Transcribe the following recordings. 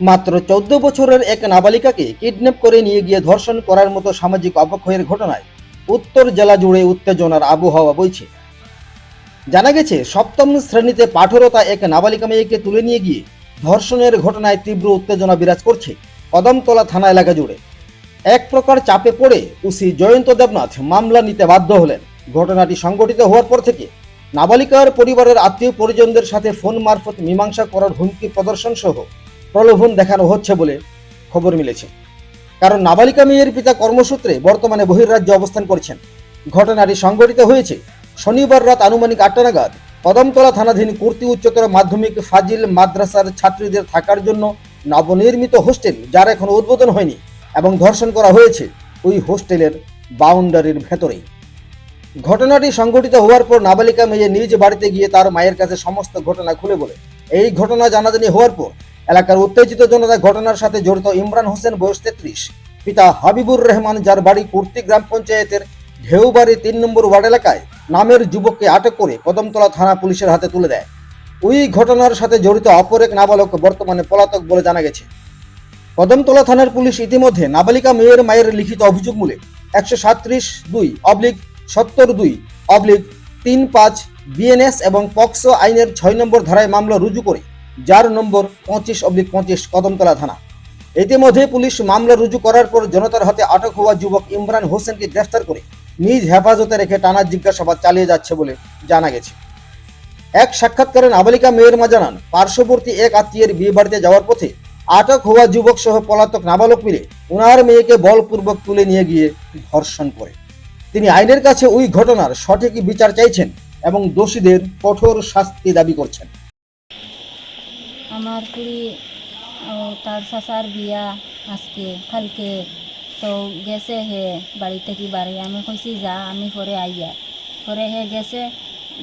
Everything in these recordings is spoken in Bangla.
মাত্র চৌদ্দ বছরের এক নাবালিকাকে কিডন্যাপ করে নিয়ে গিয়ে ধর্ষণ করার মতো সামাজিক অবক্ষয়ের ঘটনায় উত্তর জেলা জুড়ে উত্তেজনার আবহাওয়া বইছে। জানা গেছে, সপ্তম শ্রেণীতে পাঠরতা এক নাবালিকা মেয়েকে তুলে নিয়ে গিয়ে ধর্ষণের ঘটনায় তীব্র উত্তেজনা বিরাজ করছে কদমতলা থানা এলাকা জুড়ে। এক প্রকার চাপে পড়ে উসি জয়ন্ত দেবনাথ মামলা নিতে বাধ্য হলেন। ঘটনাটি সংঘটিত হওয়ার পর থেকে নাবালিকার পরিবারের আত্মীয় পরিজনদের সাথে ফোন মারফত মীমাংসা করার হুমকি প্রদর্শন সহ প্রলোভন দেখানো হচ্ছে বলে খবর মিলেছে। কারণ নাবালিকা মেয়ের পিতা কর্মসূত্রে বর্তমানে বহির্রাজ্যে অবস্থান করছেন। ঘটনাটি সংঘটিত হয়েছে শনিবার রাত আনুমানিক আটটা নাগাদ কদমতলা থানাধীন কুর্তি উচ্চতর মাধ্যমিক ফাজিল মাদ্রাসার ছাত্রীদের থাকার জন্য নবনির্মিত হোস্টেল, যার এখনও উদ্বোধন হয়নি এবং ধর্ষণ করা হয়েছে ওই হোস্টেলের বাউন্ডারির ভেতরেই। ঘটনাটি সংঘটিত হওয়ার পর নাবালিকা মেয়ে নিজ বাড়িতে গিয়ে তার মায়ের কাছে সমস্ত ঘটনা খুলে বলে। এই ঘটনা জানাজানি হওয়ার পর এলাকার উত্তেজিত জনতা ঘটনার সাথে জড়িত ইমরান হোসেন বয়স তেত্রিশ। পিতা হাবিবুর রহমান যার বাড়ি কুর্তি গ্রাম পঞ্চায়েতের ঢেউবাড়ি তিন নম্বর ওয়ার্ড এলাকায়, নামের যুবককে আটক করে কদমতলা থানা পুলিশের হাতে তুলে দেয়। ওই ঘটনার সাথে জড়িত অপর এক নাবালক বর্তমানে পলাতক বলে জানা গেছে। কদমতলা থানার পুলিশ ইতিমধ্যে নাবালিকা মেয়ের মায়ের লিখিত অভিযোগ মূলে একশো সাত্রিশ দুই অবলিক সত্তর দুই অবলিক তিন পাঁচ বিএনএস এবং পক্সো আইনের ছয় নম্বর ধারায় মামলা রুজু করে যার নম্বর পঁচিশ অবলিক পঁচিশ, কদমতলা থানা। ইতিমধ্যে পুলিশ মামলা রুজু করার পর জনতার হাতে আটক হওয়া যুবক ইমরান হোসেনকে গ্রেফতার করে নিজ হেফাজতে রেখে টানা জিজ্ঞাসাবাদ চালিয়ে যাচ্ছে বলে জানা গেছে। এক সাক্ষাৎকারে নাবালিকা মেয়ের মা জানান, পার্শ্ববর্তী এক আত্মীয়ের বিয়ে বাড়িতে যাওয়ার পথে আটক হওয়া যুবক সহ পলাতক নাবালক মিলে ওনার মেয়েকে বলপূর্বক তুলে নিয়ে গিয়ে ধর্ষণ করে। তিনি আইনের কাছে ওই ঘটনার সঠিক বিচার চাইছেন এবং দোষীদের কঠোর শাস্তি দাবি করছেন। আমার কুড়ি তার চাচার বিয়া আজকে, কালকে। তো গেছে হে বাড়ি থেকে বাড়ি আমি কইছি যা, আমি পরে আইয়া। পরে হে গেছে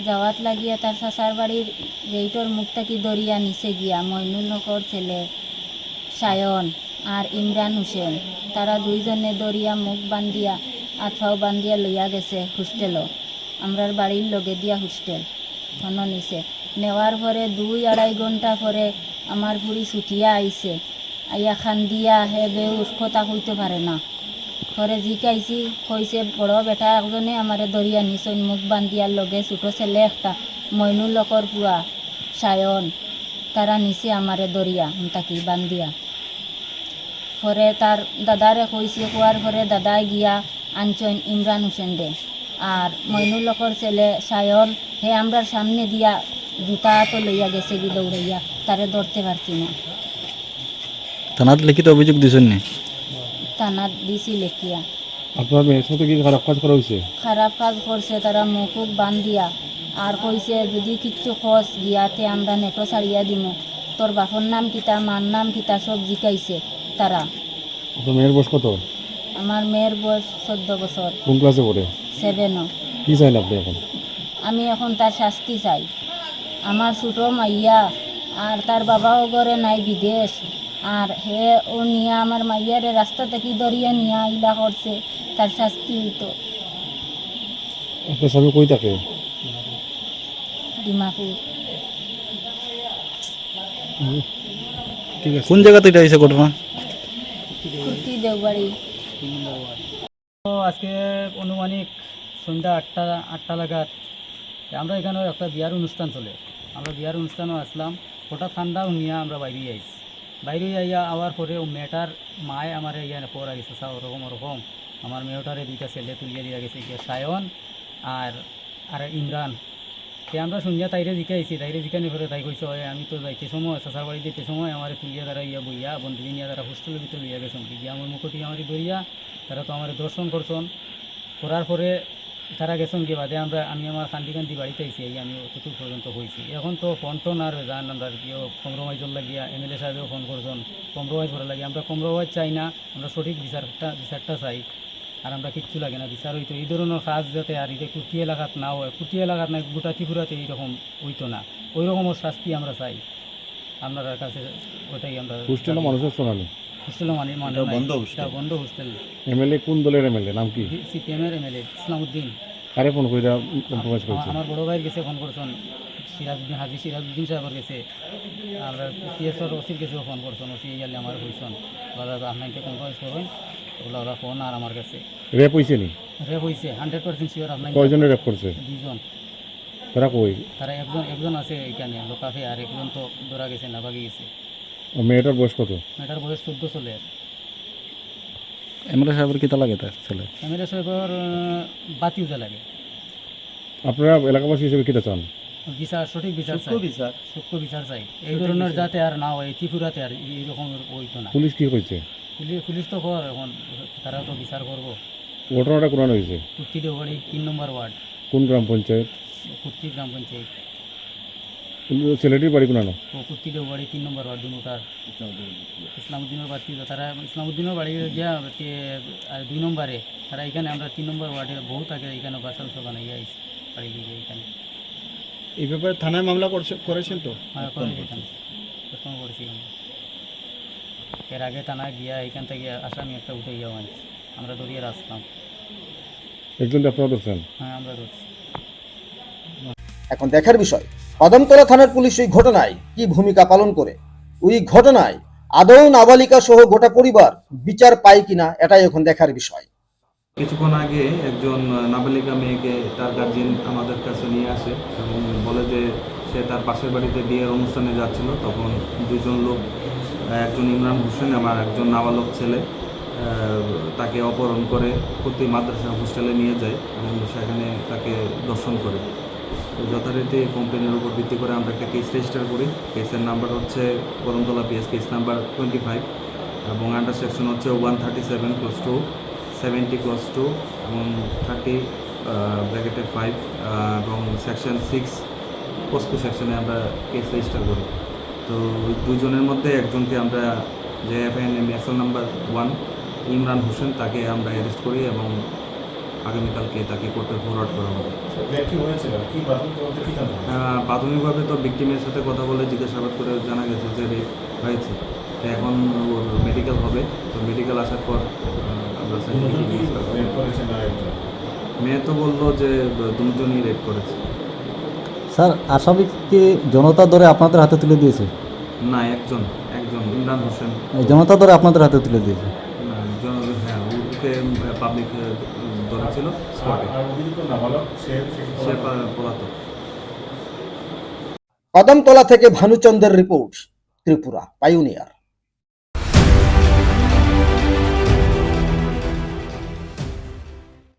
যাওয়াত লাগিয়া তার চাচার বাড়ির গেইটর মুখ থেকে দরিয়া নিচে গিয়া? মইনুল নকর ছেলে সায়ন আর ইমরান হোসেন তারা দুইজনে দরিয়া মুখ বান্ধিয়া আঠাও বান্ধিয়া লইয়া গেছে হোস্টেলও আমরার বাড়ির লগে দিয়া হোস্টেল ধন নিছে। নেওয়ার দুই আড়াই ঘণ্টা পরে আমার বুড়ি ছুটিয়া আইছে আইয়া খান দিয়া হে বেউস কথা কইতে পারে না। পরে জিকাইছি কইছে বড় বেটা, একজনে আমারে দরিয়া নিচন মুখ বান্ধিয়ার লগে ছোটো ছেলে একটা মইনুল লকর পুয়া সায়ন। তারা নিচে আমারে দরিয়া তাকি বান্ধিয়া। পরে তার দাদারে কইছে কোয়ার পরে দাদাই গিয়া আনছেন ইমরান হোসেন দে আর মইনুল লকর ছেলে সায়ন, হে আমরার সামনে দিয়া জুতা তো লইয়া গেছে কি দৌড়াইয়া তারে ধরতে পারছি না। থানাত লিখিত অভিযোগ দিছেন নি? থানাত দিছি লেখিয়া। আপনার মেয়ের সাথে কি খারাপ কাজ করা হয়েছে খারাপ কাজ করছে তারা মুখুক বান্ধিয়া আর কইছে যদি কিচ্ছু খস গিয়াতে আমরা নেটো ছাড়িয়া দিমু। তোর বাপর নাম কিতা মার নাম কিতা সব জিকাইছে তারা আপনার মেয়ের বয়স কত? আমার মেয়ের বয়স চোদ্দ বছর কোন ক্লাসে পড়ে সেভেনও কি চাইন আপনি এখন? আমি এখন তার শাস্তি চাই। আমার ছোটো মাইয়া আর তার বাবাও ঘরে নাই বিদেশ। আর হে ও নিয়ে আমার মাইয়ারে রাস্তা থেকে দরিয়া নিয়ে আইলা করছে তার শাস্তি হইতো। আপনার স্বামী কই থাকে? ডিমাপুর। ঠিক আছে। কোন জায়গাতে এটা হয়েছে ঘটনা? কুর্তি দেওবাড়ি। আজকে অনুমানিক সন্ধ্যা আটটা আটটা লাগাত আমরা এখানে একটা বিয়ার অনুষ্ঠান চলে। আমরা বিয়ার অনুষ্ঠানও আসলাম। হঠাৎ ঠান্ডা নিয়ে আমরা বাইরে আইছি। বাইরে আইয়া আওয়ার পরে ও মেয়েটার মায় আমার ইয়া পড়া গেছে সা ওরকম ওরকম। আমার মেয়েটারে দুইটা ছেলে তুলিয়ে দিয়া গেছে গিয়ে সায়ন আর আর ইমরান। তে আমরা শুনিয়া তাইরে জিকাইছি তাইরে জিকানি পরে তাই কইছে "ওই আমি তো যাইতে সময়, চাচার বাড়ি যেতে সময়, আমার তুলিয়া তারা ইয়া বইয়া বন্ধু নিয়ে তারা হোস্টেলের ভিতরে লইয়া গেছেন। গিয়া আমার মুখটি আমার ধরিয়া, তারা তো আমার দর্শন করছেন। করার পরে তারা গেছেন কি বাদে? আমরা আমি আমার কান্দি বাড়িতে আইছি এই আমি অতটুকু পর্যন্ত হয়েছি এখন তো ফোন টোন আর জান আমরা কেউ কম্প্রোমাইজর লাগিয়া এম এল এ সাহেবেও ফোন করছেন কম্প্রোমাইজ করা লাগে আমরা কম্প্রোমাইজ চাই না আমরা সঠিক বিচারটা বিচারটা চাই। আর আমরা কিচ্ছু লাগে না বিচার হইতো। এই ধরনের কাজ যাতে আর এটা কুটি এলাকাত না হয় কুটি এলাকাত না গোটা ত্রিপুরাতে এইরকম হইতো না। ওই রকমের শাস্তি আমরা চাই। আপনার কাছে ওটাই আমরা মানুষের শোনালো হোস্টেল মানে মানে বন্ধ হোস্টেল বন্ধ হোস্টেল এমএলএ কোন দলের এমএলএ? নাম কি? সিপিএমের এমএলএ ইসলামউদ্দিন। কারে ফোন করে কম্প্রোমাইজ করছে আমার বড় ভাইয়ের গেছে ফোন করছেন। সিরাজউদ্দিন হাজি সিরাজউদ্দিন সাহেবের ওসির কাছেও ফোন করছেন। ওসি ইয়ালে আমার হয়েছেন ওরা আপনাকে কনফারেন্স করবেন ওগুলো ওরা ফোন আর আমার কাছে। রেপ হয়েছে নি? রেপ হয়েছে হান্ড্রেড পার্সেন্ট শিওর আপনার কয়জনে রেপ করছে? দুজন তারা কই? তারা একজন একজন আছে এখানে লোকাফে আর একজন তো ধরা গেছে না বাগি গেছে। মেয়েটার বয়স কত? মেয়েটার বয়স চোদ্দ চলে। এমএলএ সাহেবের কিতা লাগে তার ছেলে? এমএলএ সাহেবের বাতি উজা লাগে। আপনারা এলাকাবাসী হিসেবে কিটা চান? বিচার সঠিক বিচার চাই। বিচার। সূক্ষ্ম বিচার চাই। এই ধরনের যাতে আর না হয় ত্রিপুরাতে আর এইরকম হইতো না। পুলিশ কি কইছে? পুলিশ পুলিশ তো কর এখন তারা তো বিচার করব। ঘটনাটা কোন হয়েছে কুর্তি দেওয়াড়ি তিন নম্বর ওয়ার্ড। কোন গ্রাম পঞ্চায়েত? কুর্তি গ্রাম পঞ্চায়েত। ছেলেটির বাড়ি কোনানো ও কুর্তি দেওয়াড়ি তিন নম্বর ওয়ার্ড দুটার ইসলামউদ্দিনের বাড়ি তারা ইসলামউদ্দিনের বাড়ি গিয়া দুই নম্বরে তারা এখানে আমরা তিন নম্বর ওয়ার্ডে বহুত আগে এখানে বাসাল সবান ইয়ে আইসি বাড়ি গিয়ে এখানে। এই ব্যাপারে থানায় মামলা করছে করেছেন তো? এখানে করেছি এর আগে টানা গিয়া এখান থেকে আসামি একটা উঠে গিয়া আনছি আমরা দড়িয়ে আসলাম একজন আপনারা ধরছেন? হ্যাঁ আমরা ধরছি। এখন দেখার বিষয় কদমতলা থানার পুলিশ ওই ঘটনায় কি ভূমিকা পালন করে? ওই ঘটনায় আদৌ নাবালিকা সহ গোটা পরিবার বিচার পায় কিনা, এটাই এখন দেখার বিষয়। কিছুক্ষণ আগে একজন নাবালিকা মেয়েকে তার গার্জিয়ান আমাদের কাছে নিয়ে আসে এবং বলে যে সে তার পাশের বাড়িতে বিয়ের অনুষ্ঠানে যাচ্ছিল। তখন দুজন লোক, একজন ইমরান হোসেন আমার একজন নাবালক ছেলে তাকে অপহরণ করে প্রতি মাদ্রাসা হোস্টেলে নিয়ে যায় এবং সেখানে তাকে দর্শন করে। যথারীতি কমপ্লেনের উপর ভিত্তি করে আমরা একটা কেস রেজিস্টার করি। কেসের নাম্বার হচ্ছে Karamtala PS case number twenty five এবং আন্ডার সেকশন হচ্ছে one thirty seven clause two seventy clause two এবং থার্টি ব্র্যাকেটে ফাইভ এবং সেকশন সিক্স পোস্কো সেকশনে আমরা কেস রেজিস্টার করি। তো দুজনের মধ্যে একজনকে আমরা যে এফআইএন SL number one Imran Hossain, তাকে আমরা অ্যারেস্ট করি এবং আগামীকালকে তাকে কোর্টে ফরওয়ার্ড করা প্রাথমিকভাবে তো ভিকটিমের সাথে কথা বলে জিজ্ঞাসাবাদ করে জানা গেছে যে রেপ হয়েছে। তো এখন ওর মেডিকেল হবে। তো মেডিকেল আসার পর আমরা। মেয়ে তো বলল যে দুজনই রেপ করেছে। স্যার আসামিকে জনতা দরে আপনাদের হাতে তুলে দিয়েছে? না একজন। একজন ইমরান হোসেন। জনতা দরে আপনাদের হাতে তুলে দিয়েছে? না, জন- হ্যাঁ ওকে পাবলিক ধরেছিল স্পটে কদমতলা থেকে ভানুচন্দ্রের রিপোর্ট ত্রিপুরা পাইওনিয়ার